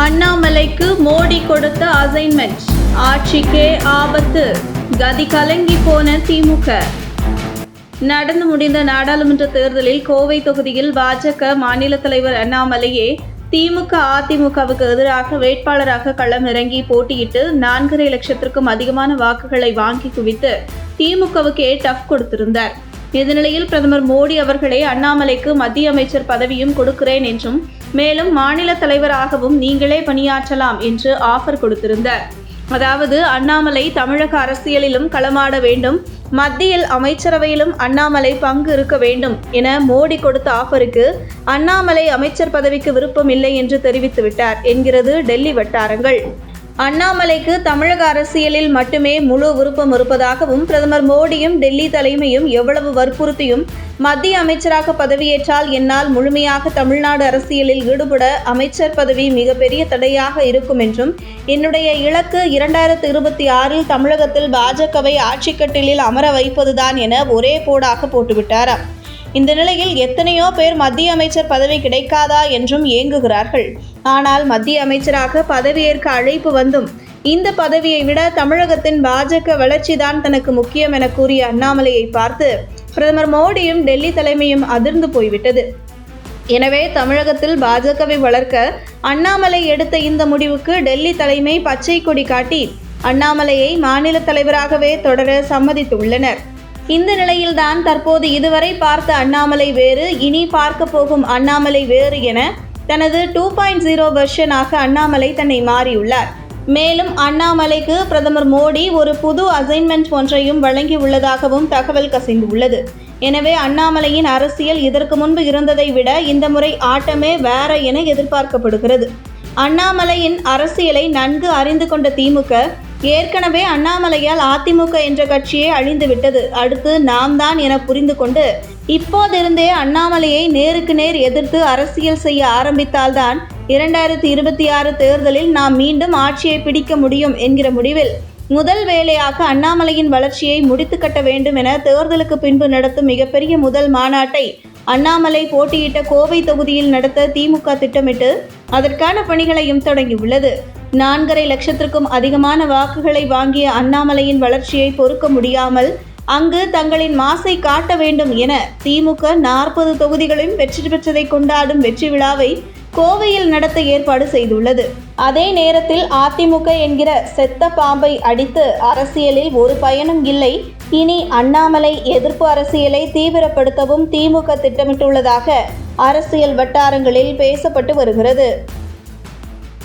அண்ணாமலைக்கு மோடி கொடுத்த அசைன்மெண்ட் ஆட்சிக்கே ஆபத்து. கதி கலங்கி போன திமுக. நடந்து முடிந்த நாடாளுமன்ற தேர்தலில் கோவை தொகுதியில் பாஜக மாநில தலைவர் அண்ணாமலையே திமுக அதிமுகவுக்கு எதிராக வேட்பாளராக களம் இறங்கி போட்டியிட்டு நான்கரை லட்சத்திற்கும் அதிகமான வாக்குகளை வாங்கி குவித்து திமுகவுக்கே டஃப் கொடுத்திருந்தார். இந்த நிலையில் பிரதமர் மோடி அவர்களே அண்ணாமலைக்கு மத்திய அமைச்சர் பதவியும் கொடுக்கிறேன் என்றும் மேலும் மாநில தலைவராகவும் நீங்களே பணியாற்றலாம் என்று ஆஃபர் கொடுத்திருந்தார். அதாவது அண்ணாமலை தமிழக அரசியலிலும் களமாட வேண்டும் மத்தியில் அமைச்சரவையிலும் அண்ணாமலை பங்கு இருக்க வேண்டும் என மோடி கொடுத்த ஆஃபருக்கு அண்ணாமலை அமைச்சர் பதவிக்கு விருப்பம் இல்லை என்று தெரிவித்துவிட்டார் என்கிறது டெல்லி வட்டாரங்கள். அண்ணாமலைக்கு தமிழக அரசியலில் மட்டுமே முழு விருப்பம் இருப்பதாகவும் பிரதமர் மோடியும் டெல்லி தலைமையும் எவ்வளவு வற்புறுத்தியும் மத்திய அமைச்சராக பதவியேற்றால் என்னால் முழுமையாக தமிழ்நாடு அரசியலில் ஈடுபட அமைச்சர் பதவி மிகப்பெரிய தடையாக இருக்கும் என்றும் என்னுடைய இலக்கு இரண்டாயிரத்து இருபத்தி ஆறில் தமிழகத்தில் பாஜகவை ஆட்சிக்கட்டிலில் அமர வைப்பதுதான் என ஒரே போடாக போட்டுவிட்டாராம். இந்த நிலையில் எத்தனையோ பேர் மத்திய அமைச்சர் பதவி கிடைக்காதா என்றும் ஏங்குகிறார்கள். ஆனால் மத்திய அமைச்சராக பதவியேற்க அழைப்பு வந்தும் இந்த பதவியை விட தமிழகத்தின் பாஜக வளர்ச்சிதான் தனக்கு முக்கியம் என கூறிய அண்ணாமலையை பார்த்து பிரதமர் மோடியும் டெல்லி தலைமையும் அதிர்ந்து போய்விட்டது. எனவே தமிழகத்தில் பாஜகவை வளர்க்க அண்ணாமலை எடுத்த இந்த முடிவுக்கு டெல்லி தலைமை பச்சை கொடி காட்டி அண்ணாமலையை மாநில தலைவராகவே தொடர சம்மதித்துள்ளனர். இந்த நிலையில்தான் தற்போது இதுவரை பார்த்த அண்ணாமலை வேறு இனி பார்க்க போகும் அண்ணாமலை வேறு என தனது டூ பாயிண்ட் ஜீரோ வெர்ஷனாக அண்ணாமலை தன்னை மாறியுள்ளார். மேலும் அண்ணாமலைக்கு பிரதமர் மோடி ஒரு புது அசைன்மெண்ட் ஒன்றையும் வழங்கியுள்ளதாகவும் தகவல் கசிந்துள்ளது. எனவே அண்ணாமலையின் அரசியல் இதற்கு முன்பு இருந்ததை விட இந்த முறை ஆட்டமே வேற என எதிர்பார்க்கப்படுகிறது. அண்ணாமலையின் அரசியலை நன்கு அறிந்து கொண்ட திமுக ஏற்கனவே அண்ணாமலையால் அதிமுக என்ற கட்சியே அழிந்துவிட்டது. அடுத்து நாம் தான் என புரிந்து கொண்டு இப்போதிருந்தே அண்ணாமலையை நேருக்கு நேர் எதிர்த்து அரசியல் செய்ய ஆரம்பித்தால்தான் இரண்டாயிரத்தி இருபத்தி ஆறு தேர்தலில் நாம் மீண்டும் ஆட்சியை பிடிக்க முடியும் என்கிற முடிவில் முதல் வேலையாக அண்ணாமலையின் வளர்ச்சியை முடித்து கட்ட வேண்டும் என தேர்தலுக்கு பின்பு நடத்தும் மிகப்பெரிய முதல் மாநாட்டை அண்ணாமலை போட்டியிட்ட கோவை தொகுதியில் நடத்த திமுக திட்டமிட்டு அதற்கான பணிகளையும் தொடங்கியுள்ளது. நான்கரை லட்சத்திற்கும் அதிகமான வாக்குகளை வாங்கிய அண்ணாமலையின் வளர்ச்சியை பொறுக்க முடியாமல் அங்கு தங்களின் மாசை காட்ட வேண்டும் என திமுக நாற்பது தொகுதிகளிலும் வெற்றி பெற்றதை கொண்டாடும் வெற்றி விழாவை கோவையில் நடத்த ஏற்பாடு செய்துள்ளது. அதே நேரத்தில் அதிமுக என்கிற செத்த பாம்பை அடித்து அரசியலில் ஒரு பயனும் இல்லை. இனி அண்ணாமலை எதிர்ப்பு அரசியலை தீவிரப்படுத்தவும் திமுக திட்டமிட்டுள்ளதாக அரசியல் வட்டாரங்களில் பேசப்பட்டு வருகிறது.